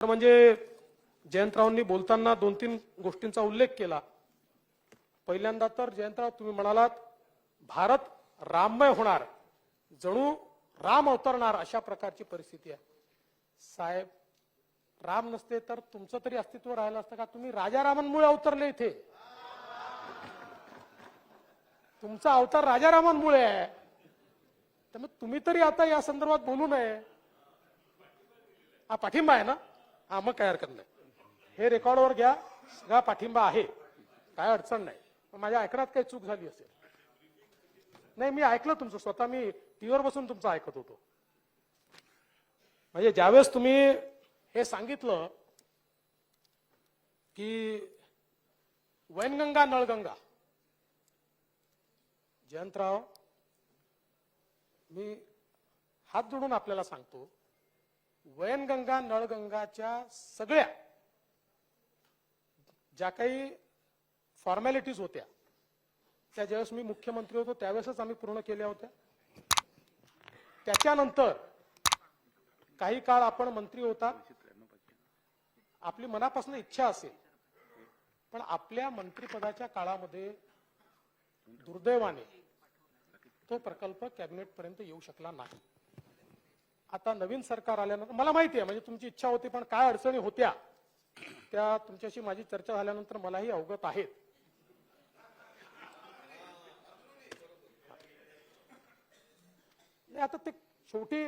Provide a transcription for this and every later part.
तर म्हणजे जयंतरावांनी बोलताना दोन तीन गोष्टींचा उल्लेख केला. पहिल्यांदा तर जयंतराव तुम्ही म्हणालात भारत राममय होणार. जणू राम अवतरणार अशा प्रकारची परिस्थिती आहे. साहेब राम नसते तर तुमचं तरी अस्तित्व राहिलं असतं का? तुम्ही राजारामांमुळे अवतरले इथे. तुमचा अवतार राजारामांमुळे आहे. तर मग तुम्ही तरी आता या संदर्भात बोलू नये. हा पाठिंबा आहे ना? हा मग काय हरकत नाही. हे रेकॉर्डवर घ्या सगळा पाठिंबा आहे. काय अडचण नाही. माझ्या ऐकण्यात काही चूक झाली असेल. नाही मी ऐकलं तुमचं स्वतः मी टीव्हीवर बसून तुमचं ऐकत होतो. म्हणजे ज्यावेळेस तुम्ही हे सांगितलं की वैनगंगा नळगंगा जयंतराव मी हात जोडून आपल्याला सांगतो वयनगंगा नळगंगाच्या सगळ्या ज्या काही फॉर्मॅलिटीज होत्या त्या ज्यावेळेस मी मुख्यमंत्री होतो त्यावेळेसच आम्ही पूर्ण केल्या होत्या. त्याच्यानंतर काही काळ आपण मंत्री होता. आपली मनापासून इच्छा असेल पण आपल्या मंत्रिपदाच्या काळामध्ये दुर्दैवाने तो प्रकल्प कॅबिनेट पर्यंत येऊ शकला नाही. आता नवीन सरकार आल्यानंतर मला माहिती आहे म्हणजे तुमची इच्छा होती पण काय अडचणी होत्या त्या तुमच्याशी माझी चर्चा झाल्यानंतर मलाही अवगत आहेत. नाही, आता ते शेवटी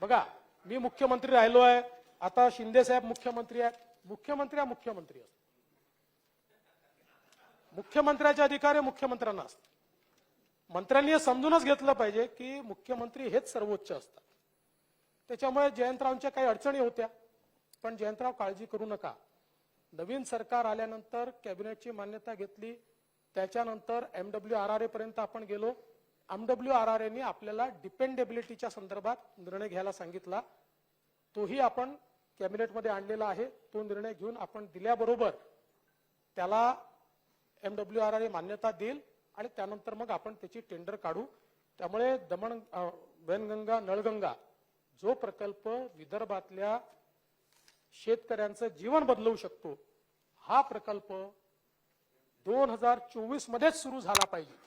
बघा मी मुख्यमंत्री राहिलो आहे आता शिंदे साहेब मुख्यमंत्री आहेत मुख्यमंत्री हा मुख्यमंत्री असतो. मुख्यमंत्र्याचे अधिकार हे मुख्यमंत्र्यांना असतात. मंत्र्यांनी हे समजूनच घेतलं पाहिजे की मुख्यमंत्री हेच सर्वोच्च असतात. त्याच्यामुळे जयंतरावांच्या काही अडचणी होत्या. पण जयंतराव काळजी करू नका. नवीन सरकार आल्यानंतर कॅबिनेटची मान्यता घेतली. त्याच्यानंतर एमडब्ल्यू आर आर ए पर्यंत आपण गेलो. एमडब्ल्यू आर आर एने आपल्याला डिपेंडेबिलिटीच्या संदर्भात निर्णय घ्यायला सांगितला. तोही आपण कॅबिनेटमध्ये आणलेला आहे. तो निर्णय घेऊन आपण दिल्याबरोबर त्याला एमडब्ल्यू आर आर ए मान्यता देईल आणि त्यानंतर मग आपण त्याची टेंडर काढू. त्यामुळे दमण वैनगंगा नळगंगा जो प्रकल्प विदर्भातल्या शेतकऱ्यांचं जीवन बदलवू शकतो हा प्रकल्प दोन हजार चोवीस मध्येच सुरू झाला पाहिजे.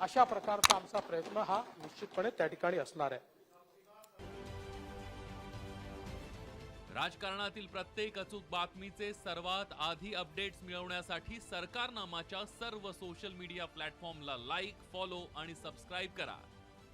अशा प्रकारचा आमचा प्रयत्न हा निश्चितपणे त्या ठिकाणी असणार आहे. राजकारणातील प्रत्येक अचूक बातमीचे सर्वात आधी अपडेट्स मिळवण्यासाठी सरकारनामाच्या सर्व सोशल मीडिया प्लॅटफॉर्मला लाईक फॉलो आणि सबस्क्राईब करा.